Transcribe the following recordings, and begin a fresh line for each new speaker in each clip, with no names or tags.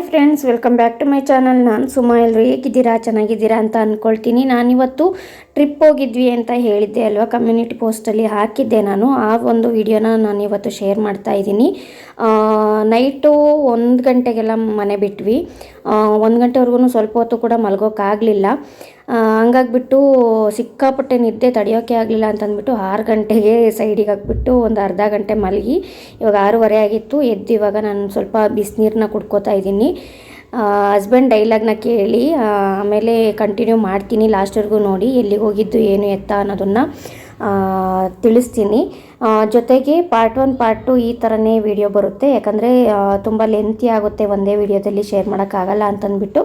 Hi friends, welcome back to my channel. ನಾನು ಸುಮಾ ಎಲ್ಲರೂ ಹೇಗಿದ್ದೀರಾ? ಚೆನ್ನಾಗಿದ್ದೀರಾ ಅಂತ ಅಂದ್ಕೊಳ್ತೀನಿ ನಾನಿವತ್ತು ಟ್ರಿಪ್ ಹೋಗಿದ್ವಿ ಅಂತ ಹೇಳಿದ್ದೆ ಅಲ್ವಾ? ಕಮ್ಯುನಿಟಿ ಪೋಸ್ಟಲ್ಲಿ ಹಾಕಿದ್ದೆ ನಾನು. ಆ ಒಂದು ವಿಡಿಯೋನ ನಾನು ಇವತ್ತು ಶೇರ್ ಮಾಡ್ತಾ ಇದ್ದೀನಿ. ನೈಟು ಒಂದು ಗಂಟೆಗೆಲ್ಲ ಮನೆ ಬಿಟ್ವಿ. ಒಂದು ಗಂಟೆವರೆಗೂ ಸ್ವಲ್ಪ ಹೊತ್ತು ಕೂಡ ಮಲ್ಗೋಕ್ಕಾಗಲಿಲ್ಲ ಹಂಗಾಗ್ಬಿಟ್ಟು ಸಿಕ್ಕಾಪಟ್ಟೆ ನಿದ್ದೆ ತಡೆಯೋಕ್ಕೆ ಆಗಲಿಲ್ಲ ಅಂತಂದ್ಬಿಟ್ಟು ಆರು ಗಂಟೆಗೆ ಸೈಡಿಗೆ ಹಾಕ್ಬಿಟ್ಟು ಒಂದು ಅರ್ಧ ಗಂಟೆ ಮಲಗಿ ಇವಾಗ ಆರೂವರೆ ಆಗಿತ್ತು. ಎದ್ದು ಇವಾಗ ನಾನು ಸ್ವಲ್ಪ ಬಿಸಿನೀರನ್ನ ಕುಡ್ಕೋತಾ ಇದ್ದೀನಿ. ಹಸ್ಬೆಂಡ್ ಡೈಲಾಗ್ನ ಕೇಳಿ ಆಮೇಲೆ ಕಂಟಿನ್ಯೂ ಮಾಡ್ತೀನಿ ಲಾಸ್ಟ್ವರೆಗೂ ನೋಡಿ ಎಲ್ಲಿಗೆ ಹೋಗಿದ್ದು ಏನು ಎತ್ತ ಅನ್ನೋದನ್ನು ತಿಳಿಸ್ತೀನಿ. ಜೊತೆಗೆ ಪಾರ್ಟ್ ಒನ್ ಪಾರ್ಟ್ ಟು ಈ ಥರನೇ ವಿಡಿಯೋ ಬರುತ್ತೆ. ಯಾಕಂದರೆ ತುಂಬ ಲೆಂತಿ ಆಗುತ್ತೆ ಒಂದೇ ವಿಡಿಯೋದಲ್ಲಿ ಶೇರ್ ಮಾಡೋಕ್ಕಾಗಲ್ಲ ಅಂತಂದ್ಬಿಟ್ಟು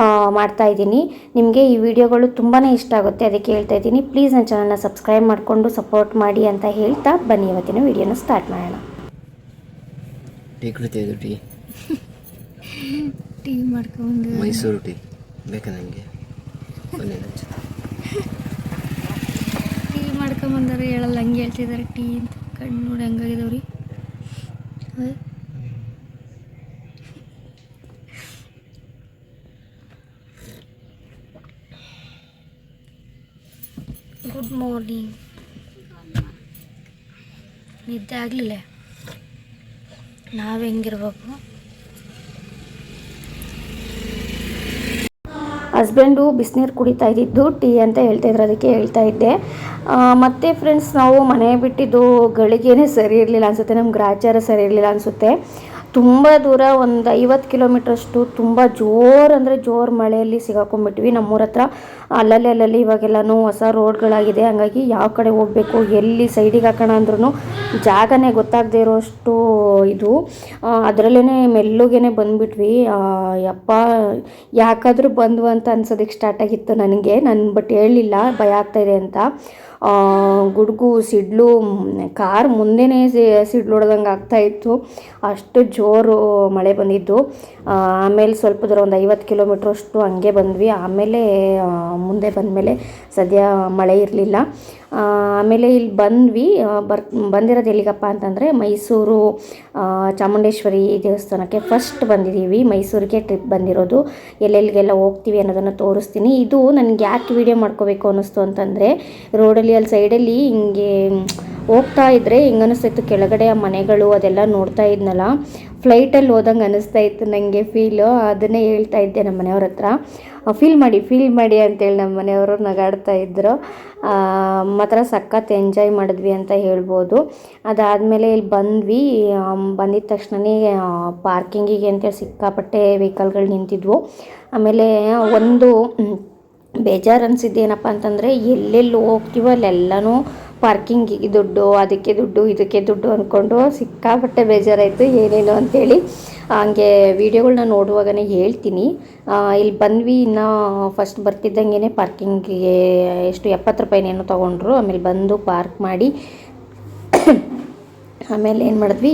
ಆ, ಮಾಡ್ತಾ ಇದ್ದೀನಿ. ನಿಮಗೆ ಈ ವಿಡಿಯೋಗಳು ತುಂಬಾ ಇಷ್ಟ ಆಗುತ್ತೆ ಅದಕ್ಕೆ ಹೇಳ್ತಾ ಇದ್ದೀನಿ. ಪ್ಲೀಸ್ ನನ್ನ ಚಾನಲ್ನ ಸಬ್ಸ್ಕ್ರೈಬ್ ಮಾಡಿಕೊಂಡು ಸಪೋರ್ಟ್ ಮಾಡಿ ಅಂತ ಹೇಳ್ತಾ ಬನ್ನಿ. ಇವತ್ತಿನ ವಿಡಿಯೋನ ಸ್ಟಾರ್ಟ್ ಮಾಡೋಣ.
ಟೀ
ಮಾಡ್ಕೊಂಡು
ಮೈಸೂರು ಟೀ ಬೇಕಾ ನನಗೆ ಬನ್ನಿ ನನ್ನ ಜೊತೆ.
ಟೀ ಮಾಡ್ಕೊಂಬಂದಾರೆ ಹೇಳಲ್ಲ ಹಂಗೆ ಹೇಳ್ತಿದ್ದಾರೆ ಟೀ ಅಂತ. ಕಣ್ಣು ನೋಡಿ ಹಂಗಾಗಿದವ್ರಿ. ಗುಡ್ ಮಾರ್ನಿಂಗ್ ನಿದ್ದೆ ಆಗಲಿಲ್ಲ. ನಾವು ಹೆಂಗಿರ್ಬೇಕು?
ಹಸ್ಬೆಂಡು ಬಿಸಿನೀರು ಕುಡಿತಾ ಇದ್ದಿದ್ದು ಟೀ ಅಂತ ಹೇಳ್ತಾ ಇದ್ರು, ಅದಕ್ಕೆ ಹೇಳ್ತಾ ಇದ್ದೆ. ಮತ್ತು ಫ್ರೆಂಡ್ಸ್ ನಾವು ಮನೆ ಬಿಟ್ಟಿದ್ದು ಗಳಿಗೆನೇ ಸರಿ ಇರಲಿಲ್ಲ ಅನಿಸುತ್ತೆ ನಮ್ಮ ಗ್ರಾಚಾರ ಸರಿ ಇರಲಿಲ್ಲ ಅನಿಸುತ್ತೆ. ತುಂಬ ದೂರ ಒಂದು ಐವತ್ತು ಕಿಲೋಮೀಟ್ರಷ್ಟು ತುಂಬ ಜೋರು ಅಂದರೆ ಜೋರು ಮಳೆಯಲ್ಲಿ ಸಿಗಾಕೊಂಡ್ಬಿಟ್ವಿ ನಮ್ಮೂರ ಹತ್ರ. ಅಲ್ಲಲ್ಲಿ ಅಲ್ಲಲ್ಲಿ ಇವಾಗೆಲ್ಲನೂ ಹೊಸ ರೋಡ್ಗಳಾಗಿದೆ. ಹಂಗಾಗಿ ಯಾವ ಕಡೆ ಹೋಗಬೇಕು, ಎಲ್ಲಿ ಸೈಡಿಗೆ ಹಾಕೋಣ ಅಂದ್ರೂ ಜಾಗನೇ ಗೊತ್ತಾಗದೇ ಇರೋಷ್ಟು ಇದು. ಅದರಲ್ಲೇ ಮೆಲ್ಲುಗೆ ಬಂದ್ಬಿಟ್ವಿ. ಯಪ್ಪ, ಯಾಕಾದರೂ ಬಂದ್ವು ಅಂತ ಅನ್ಸೋದಕ್ಕೆ ಸ್ಟಾರ್ಟ್ ಆಗಿತ್ತು ನನಗೆ. ನಾನು ಬಟ್ ಹೇಳಲಿಲ್ಲ, ಭಯ ಆಗ್ತಾಯಿದೆ ಅಂತ. ಗುಡುಗು, ಸಿಡ್ಲು ಕಾರ್ ಮುಂದೆನೇ ಸಿಡ್ಲು ಹೊಡೆದಂಗೆ ಆಗ್ತಾಯಿತ್ತು ಅಷ್ಟು ಜೋರು ಮಳೆ ಬಂದಿದ್ದು. ಆಮೇಲೆ ಸ್ವಲ್ಪ ದೂರ ಒಂದು ಐವತ್ತು ಕಿಲೋಮೀಟ್ರ್ ಅಷ್ಟು ಹಂಗೆ ಬಂದ್ವಿ. ಆಮೇಲೆ ಮುಂದೆ ಬಂದಮೇಲೆ ಸದ್ಯ ಮಳೆ ಇರಲಿಲ್ಲ. ಆಮೇಲೆ ಇಲ್ಲಿ ಬಂದ್ವಿ. ಬರ್, ಬಂದಿರೋದು ಎಲ್ಲಿಗಪ್ಪ ಅಂತಂದರೆ ಮೈಸೂರು ಚಾಮುಂಡೇಶ್ವರಿ ದೇವಸ್ಥಾನಕ್ಕೆ ಫಸ್ಟ್ ಬಂದಿದ್ದೀವಿ ಮೈಸೂರಿಗೆ ಟ್ರಿಪ್ ಬಂದಿರೋದು. ಎಲ್ಲೆಲ್ಲಿಗೆಲ್ಲ ಹೋಗ್ತೀವಿ ಅನ್ನೋದನ್ನು ತೋರಿಸ್ತೀನಿ. ಇದು ನನಗೆ ಯಾಕೆ ವಿಡಿಯೋ ಮಾಡ್ಕೋಬೇಕು ಅನ್ನಿಸ್ತು ಅಂತಂದರೆ ರೋಡಲ್ಲಿ ಅಲ್ಲಿ ಸೈಡಲ್ಲಿ ಹಿಂಗೆ ಹೋಗ್ತಾ ಇದ್ದರೆ ಹಿಂಗೆ ಅನಿಸ್ತಿತ್ತು ಕೆಳಗಡೆ ಆ ಮನೆಗಳು ಅದೆಲ್ಲ ನೋಡ್ತಾ ಇದ್ನಲ್ಲ. ಫ್ಲೈಟಲ್ಲಿ ಹೋದಂಗೆ ಅನಿಸ್ತಾ ಇತ್ತು ನನಗೆ ಫೀಲು ಅದನ್ನೇ ಹೇಳ್ತಾ ಇದ್ದೆ ನಮ್ಮ ಮನೆಯವ್ರ ಹತ್ರ. ಫೀಲ್ ಮಾಡಿ ಫೀಲ್ ಮಾಡಿ ಅಂತೇಳಿ ನಮ್ಮ ಮನೆಯವರು ನಗಾಡ್ತಾ ಇದ್ದರು ಮಾತ್ರ ಸಖತ್ ಎಂಜಾಯ್ ಮಾಡಿದ್ವಿ ಅಂತ ಹೇಳ್ಬೋದು. ಅದಾದಮೇಲೆ ಇಲ್ಲಿ ಬಂದ್ವಿ. ಬಂದಿದ ತಕ್ಷಣವೇ ಪಾರ್ಕಿಂಗಿಗೆ ಅಂತೇಳಿ ಸಿಕ್ಕಾಪಟ್ಟೆ ವೆಹಿಕಲ್ಗಳು ನಿಂತಿದ್ವು. ಆಮೇಲೆ ಒಂದು ಬೇಜಾರು ಅನಿಸಿದ್ದೇನಪ್ಪ ಅಂತಂದರೆ ಎಲ್ಲೆಲ್ಲಿ ಹೋಗ್ತೀವೋ ಅಲ್ಲೆಲ್ಲನೂ ಪಾರ್ಕಿಂಗಿಗೆ ದುಡ್ಡು, ಅದಕ್ಕೆ ದುಡ್ಡು, ಇದಕ್ಕೆ ದುಡ್ಡು ಅಂದ್ಕೊಂಡು ಸಿಕ್ಕಾಪಟ್ಟೆ ಬೇಜಾರಾಯಿತು, ಏನೇನು ಅಂಥೇಳಿ ಹಂಗೆ ವೀಡಿಯೋಗಳನ್ನ ನೋಡುವಾಗನೇ ಹೇಳ್ತೀನಿ. ಇಲ್ಲಿ ಬಂದ್ವಿ, ಇನ್ನು ಫಸ್ಟ್ ಬರ್ತಿದ್ದಂಗೆ ಪಾರ್ಕಿಂಗಿಗೆ ಎಷ್ಟು ಎಪ್ಪತ್ತು ರೂಪಾಯಿನೇನೋ ತೊಗೊಂಡ್ರು, ಆಮೇಲೆ ಬಂದು ಪಾರ್ಕ್ ಮಾಡಿ. ಆಮೇಲೆ ಏನು ಮಾಡಿದ್ವಿ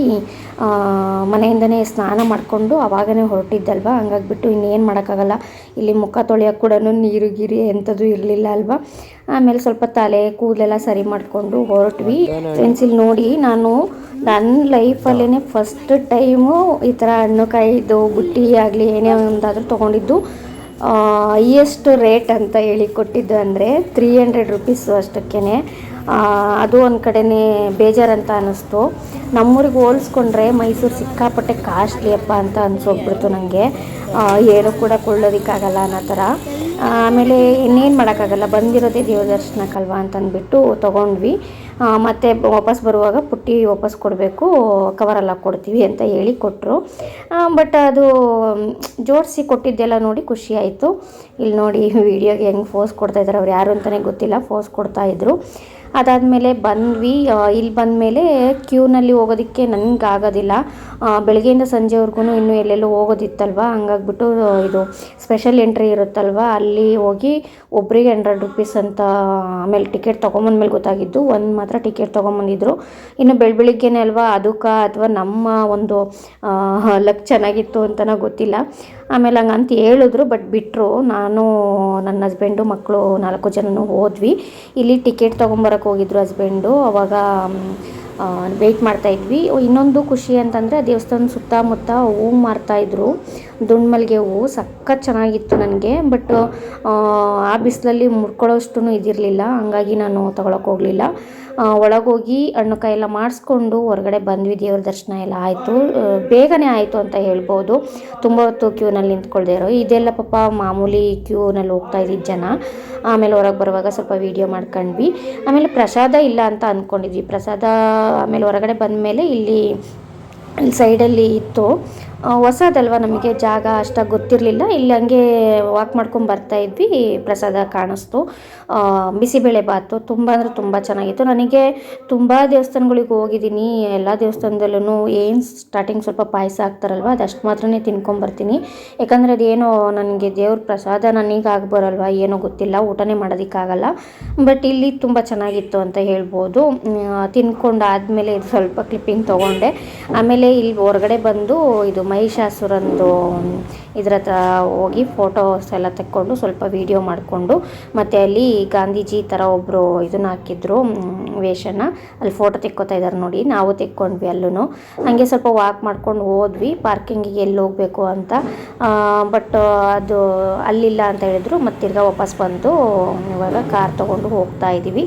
ಮನೆಯಿಂದನೇ ಸ್ನಾನ ಮಾಡಿಕೊಂಡು ಅವಾಗನೇ ಹೊರಟಿದ್ದಲ್ವ? ಹಂಗಾಗ್ಬಿಟ್ಟು ಇನ್ನೇನು ಮಾಡೋಕ್ಕಾಗಲ್ಲ. ಇಲ್ಲಿ ಮುಖ ತೊಳೆಯೋಕೆ ಕೂಡ ನೀರು ಗಿರಿ ಎಂಥದ್ದು ಇರಲಿಲ್ಲ ಅಲ್ವಾ? ಆಮೇಲೆ ಸ್ವಲ್ಪ ತಲೆ ಕೂದಲೆಲ್ಲ ಸರಿ ಮಾಡಿಕೊಂಡು ಹೊರಟ್ವಿ. ಫ್ರೆಂಡ್ಸ್ ಇಲ್ಲಿ ನೋಡಿ ನಾನು ನನ್ನ ಲೈಫಲ್ಲೇ ಫಸ್ಟ್ ಟೈಮು ಈ ಥರ ಹಣ್ಣು ಕಾಯಿದು ಬುಟ್ಟಿ ಆಗಲಿ ಏನೇ ಒಂದಾದರೂ ತೊಗೊಂಡಿದ್ದು. ಹೈಯೆಸ್ಟ್ ರೇಟ್ ಅಂತ ಹೇಳಿ ಕೊಟ್ಟಿದ್ದು ಅಂದರೆ ತ್ರೀ ಹಂಡ್ರೆಡ್ ರುಪೀಸು ಅಷ್ಟಕ್ಕೇ ಅದು ಒಂದು ಕಡೆನೇ ಬೇಜಾರಂತ ಅನ್ನಿಸ್ತು. ನಮ್ಮೂರಿಗೆ ಹೋಲಿಸ್ಕೊಂಡ್ರೆ ಮೈಸೂರು ಸಿಕ್ಕಾಪಟ್ಟೆ ಕಾಸ್ಟ್ಲಿ ಅಪ್ಪ ಅಂತ ಅನ್ಸೋಗ್ಬಿಡ್ತು ನನಗೆ ಏನು ಕೂಡ ಕೊಳ್ಳೋದಕ್ಕಾಗಲ್ಲ ಅನ್ನೋ ಥರ. ಆಮೇಲೆ ಇನ್ನೇನು ಮಾಡೋಕ್ಕಾಗಲ್ಲ, ಬಂದಿರೋದೇ ದೇವದರ್ಶನಕ್ಕಲ್ವಾ ಅಂತ ಅಂದ್ಬಿಟ್ಟು ತೊಗೊಂಡ್ವಿ. ಮತ್ತೆ ವಾಪಸ್ ಬರುವಾಗ ಪುಟ್ಟಿ ವಾಪಸ್ ಕೊಡಬೇಕು ಕವರೆಲ್ಲ ಕೊಡ್ತೀವಿ ಅಂತ ಹೇಳಿ ಕೊಟ್ಟರು ಬಟ್ ಅದು ಜೋಡಿಸಿ ಕೊಟ್ಟಿದ್ದೆಲ್ಲ ನೋಡಿ ಖುಷಿ ಆಯಿತು. ಇಲ್ಲಿ ನೋಡಿ ವಿಡಿಯೋಗೆ ಹೆಂಗೆ ಫೋಸ್ ಕೊಡ್ತಾಯಿದ್ದಾರೆ ಅವ್ರು ಯಾರು ಅಂತಲೇ ಗೊತ್ತಿಲ್ಲ ಫೋಸ್ ಕೊಡ್ತಾ ಇದ್ರು. ಅದಾದಮೇಲೆ ಬಂದ್ವಿ. ಇಲ್ಲಿ ಬಂದಮೇಲೆ ಕ್ಯೂನಲ್ಲಿ ಹೋಗೋದಕ್ಕೆ ನನಗೆ ಆಗೋದಿಲ್ಲ ಬೆಳಗ್ಗೆಯಿಂದ ಸಂಜೆವರೆಗೂ ಇನ್ನೂ ಎಲ್ಲೆಲ್ಲೋ ಹೋಗೋದಿತ್ತಲ್ವ? ಹಂಗಾಗ್ಬಿಟ್ಟು ಇದು ಸ್ಪೆಷಲ್ ಎಂಟ್ರಿ ಇರುತ್ತಲ್ವ? ಅಲ್ಲಿ ಹೋಗಿ ಒಬ್ಬರಿಗೆ ಹಂಡ್ರೆಡ್ ರುಪೀಸ್ ಅಂತ, ಆಮೇಲೆ ಟಿಕೆಟ್ ತೊಗೊಂಬಂದ್ಮೇಲೆ ಗೊತ್ತಾಗಿದ್ದು, ಒಂದು ಮಾತ್ರ ಟಿಕೆಟ್ ತೊಗೊಂಬಂದಿದ್ರು. ಇನ್ನು ಬೆಳ ಬೆಳಿಗ್ಗೆನೇ ಅಲ್ವಾ? ಅದಕ್ಕೆ ಅಥವಾ ನಮ್ಮ ಒಂದು ಲಕ್ ಚೆನ್ನಾಗಿತ್ತು ಅಂತನೋ ಗೊತ್ತಿಲ್ಲ. ಆಮೇಲೆ ಹಂಗಂತ ಹೇಳಿದ್ರು ಬಟ್ ಬಿಟ್ಟರು ನಾನು, ನನ್ನ ಹಸ್ಬೆಂಡು ಮಕ್ಕಳು ನಾಲ್ಕು ಜನನು ಹೋದ್ವಿ. ಇಲ್ಲಿ ಟಿಕೆಟ್ ತೊಗೊಂಬರಕ್ಕೆ ಹೋಗಿದ್ರು ಹಸ್ಬೆಂಡು ಅವಾಗ ವೆಯ್ಟ್ ಮಾಡ್ತಾ ಇದ್ವಿ. ಇನ್ನೊಂದು ಖುಷಿ ಅಂತಂದರೆ ದೇವಸ್ಥಾನ ಸುತ್ತಮುತ್ತ ಹೂವು ಮಾರ್ತಾಯಿದ್ರು ಮಲ್ಲಿಗೆ ಹೂವು ಸಖತ್ ಚೆನ್ನಾಗಿತ್ತು ನನಗೆ. ಬಟ್ ಆ ಬಿಸಿಲಲ್ಲಿ ಮುರ್ಕೊಳ್ಳೋಷ್ಟು ಇದಿರಲಿಲ್ಲ. ಹಂಗಾಗಿ ನಾನು ತೊಗೊಳಕ್ಕೆ ಹೋಗಲಿಲ್ಲ. ಒಳಗೋಗಿ ಹಣ್ಣು ಕಾಯಿ ಎಲ್ಲ ಮಾಡಿಸ್ಕೊಂಡು ಹೊರಗಡೆ ಬಂದ್ವಿ, ದೇವ್ರ ದರ್ಶನ ಎಲ್ಲ ಆಯಿತು. ಬೇಗನೆ ಆಯಿತು ಅಂತ ಹೇಳ್ಬೋದು. ತುಂಬ ಹೊತ್ತು ಕ್ಯೂನಲ್ಲಿ ನಿಂತ್ಕೊಳ್ದೇ ಇರೋ, ಇದೆಲ್ಲ ಪಾಪ ಮಾಮೂಲಿ ಕ್ಯೂನಲ್ಲಿ ಹೋಗ್ತಾ ಇದ್ದಿದ್ದು ಜನ. ಆಮೇಲೆ ಹೊರಗೆ ಬರುವಾಗ ಸ್ವಲ್ಪ ವೀಡಿಯೋ ಮಾಡ್ಕೊಂಡ್ವಿ. ಆಮೇಲೆ ಪ್ರಸಾದ ಇಲ್ಲ ಅಂತ ಅಂದ್ಕೊಂಡಿದ್ವಿ ಪ್ರಸಾದ ಆಮೇಲೆ ಹೊರಗಡೆ ಬಂದಮೇಲೆ ಇಲ್ಲಿ ಇಲ್ಲಿ ಸೈಡಲ್ಲಿ ಇತ್ತು. ಹೊಸದಲ್ವ ನಮಗೆ ಜಾಗ ಅಷ್ಟಾಗಿ ಗೊತ್ತಿರಲಿಲ್ಲ. ಇಲ್ಲಿ ಹಂಗೆ ವಾಕ್ ಮಾಡ್ಕೊಂಡು ಬರ್ತಾ ಇದ್ವಿ. ಪ್ರಸಾದ ಕಾಣಿಸ್ತು. ಬಿಸಿಬೇಳೆಬಾತು ಬಿಸಿಬೇಳೆ ಬಾತು ತುಂಬ ಅಂದರೆ ತುಂಬ ಚೆನ್ನಾಗಿತ್ತು. ನನಗೆ ತುಂಬ ದೇವಸ್ಥಾನಗಳಿಗೆ ಹೋಗಿದ್ದೀನಿ. ಎಲ್ಲ ದೇವಸ್ಥಾನದಲ್ಲೂ ಏನು ಸ್ಟಾರ್ಟಿಂಗ್ ಸ್ವಲ್ಪ ಪಾಯಸ ಹಾಕ್ತಾರಲ್ವ ಅದಷ್ಟು ಮಾತ್ರನೇ ತಿನ್ಕೊಂಬರ್ತೀನಿ ಯಾಕಂದರೆ ಅದೇನೋ ನನಗೆ ದೇವ್ರ ಪ್ರಸಾದ ನನಗೆ ಆಗ್ಬರಲ್ವ, ಏನೋ ಗೊತ್ತಿಲ್ಲ. ಊಟನೇ ಮಾಡೋದಕ್ಕಾಗಲ್ಲ. ಬಟ್ ಇಲ್ಲಿ ತುಂಬ ಚೆನ್ನಾಗಿತ್ತು ಅಂತ ಹೇಳ್ಬೋದು. ತಿನ್ಕೊಂಡು ಆದಮೇಲೆ ಇದು ಸ್ವಲ್ಪ ಕ್ಲಿಪ್ಪಿಂಗ್ ತೊಗೊಂಡೆ. ಆಮೇಲೆ ಇಲ್ಲಿ ಹೊರಗಡೆ ಬಂದು ಇದು ಮಹಿಷಾಸುರಂದು ಇದ್ರ ಹತ್ರ ಹೋಗಿ ಫೋಟೋಸ್ ಎಲ್ಲ ತೆಕ್ಕೊಂಡು ಸ್ವಲ್ಪ ವೀಡಿಯೋ ಮಾಡಿಕೊಂಡು, ಮತ್ತು ಅಲ್ಲಿ ಗಾಂಧೀಜಿ ಥರ ಒಬ್ಬರು ಇದನ್ನ ಹಾಕಿದ್ರು ವೇಷನ. ಅಲ್ಲಿ ಫೋಟೋ ತೆಕ್ಕೋತಾ ಇದ್ದಾರೆ ನೋಡಿ, ನಾವು ತೆಕ್ಕೊಂಡ್ವಿ ಅಲ್ಲೂ ಹಾಗೆ ಸ್ವಲ್ಪ ವಾಕ್ ಮಾಡ್ಕೊಂಡು ಹೋದ್ವಿ ಪಾರ್ಕಿಂಗಿಗೆ ಎಲ್ಲಿ ಹೋಗಬೇಕು ಅಂತ. ಬಟ್ ಅದು ಅಲ್ಲಿಲ್ಲ ಅಂತ ಹೇಳಿದ್ರು ಮತ್ತೆ ತಿರ್ಗಾ ವಾಪಸ್ ಬಂದು ಇವಾಗ ಕಾರ್ ತೊಗೊಂಡು ಹೋಗ್ತಾ ಇದ್ದೀವಿ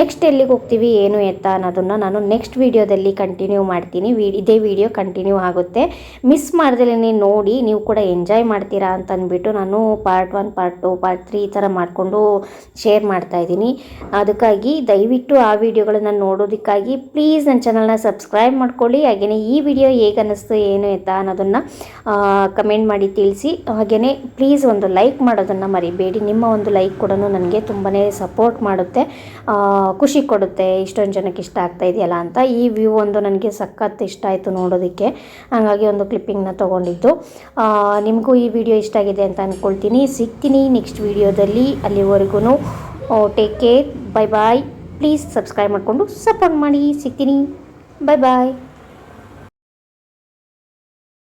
ನೆಕ್ಸ್ಟ್ ಎಲ್ಲಿಗೆ ಹೋಗ್ತೀವಿ, ಏನು ಎತ್ತ ಅನ್ನೋದನ್ನು ನಾನು ನೆಕ್ಸ್ಟ್ ವೀಡಿಯೋದಲ್ಲಿ ಕಂಟಿನ್ಯೂ ಮಾಡ್ತೀನಿ. ವಿ, ಇದೇ ವಿಡಿಯೋ ಕಂಟಿನ್ಯೂ ಆಗುತ್ತೆ. ಮಿಸ್ ಮಾಡ್ದಲೇ ನೋಡಿ, ನೀವು ಕೂಡ ಎಂಜಾಯ್ ಮಾಡ್ತೀರಾ ಅಂತ ಅಂದ್ಬಿಟ್ಟು ನಾನು part one part two part three ಈ ಥರ ಮಾಡಿಕೊಂಡು ಶೇರ್ ಮಾಡ್ತಾ ಇದ್ದೀನಿ. ಅದಕ್ಕಾಗಿ ದಯವಿಟ್ಟು ಆ ವಿಡಿಯೋಗಳನ್ನು ನೋಡೋದಕ್ಕಾಗಿ ಪ್ಲೀಸ್ ನನ್ನ ಚಾನಲ್ನ ಸಬ್ಸ್ಕ್ರೈಬ್ ಮಾಡ್ಕೊಳ್ಳಿ. ಹಾಗೆಯೇ ಈ ವಿಡಿಯೋ ಹೇಗೆ ಅನ್ನಿಸ್ತು, ಏನು ಎತ್ತ ಅನ್ನೋದನ್ನು ಕಮೆಂಟ್ ಮಾಡಿ ತಿಳಿಸಿ. ಹಾಗೆಯೇ ಪ್ಲೀಸ್ ಒಂದು ಲೈಕ್ ಮಾಡೋದನ್ನು ಮರಿಬೇಡಿ. ನಿಮ್ಮ ಒಂದು ಲೈಕ್ ಕೂಡ ನನಗೆ ತುಂಬಾ ಸಪೋರ್ಟ್ ಮಾಡುತ್ತೆ. ಖುಷಿ ಕೊಡುತ್ತೆ. ಇಷ್ಟೊಂದು ಜನಕ್ಕೆ ಇಷ್ಟ ಆಗ್ತಾ ಇದೆಯಲ್ಲ ಅಂತ. ಈ ವ್ಯೂ ಒಂದು ನನಗೆ ಸಖತ್ ಇಷ್ಟ ಆಯಿತು ನೋಡೋದಕ್ಕೆ. ಹಾಗಾಗಿ ಒಂದು ಕ್ಲಿಪ್ಪಿಂಗ್ನ ತೊಗೊಂಡಿದ್ದು. ನಿಮಗೂ ಈ ವಿಡಿಯೋ ಇಷ್ಟ ಆಗಿದೆ ಅಂತ ಅಂದ್ಕೊಳ್ತೀನಿ ಸಿಗ್ತೀನಿ ನೆಕ್ಸ್ಟ್ ವಿಡಿಯೋದಲ್ಲಿ. ಅಲ್ಲಿವರೆಗೂ take care bye bye please subscribe ಮಾಡಿಕೊಂಡು ಸಪೋರ್ಟ್ ಮಾಡಿ. ಸಿಗ್ತೀನಿ. ಬಾಯ್ ಬಾಯ್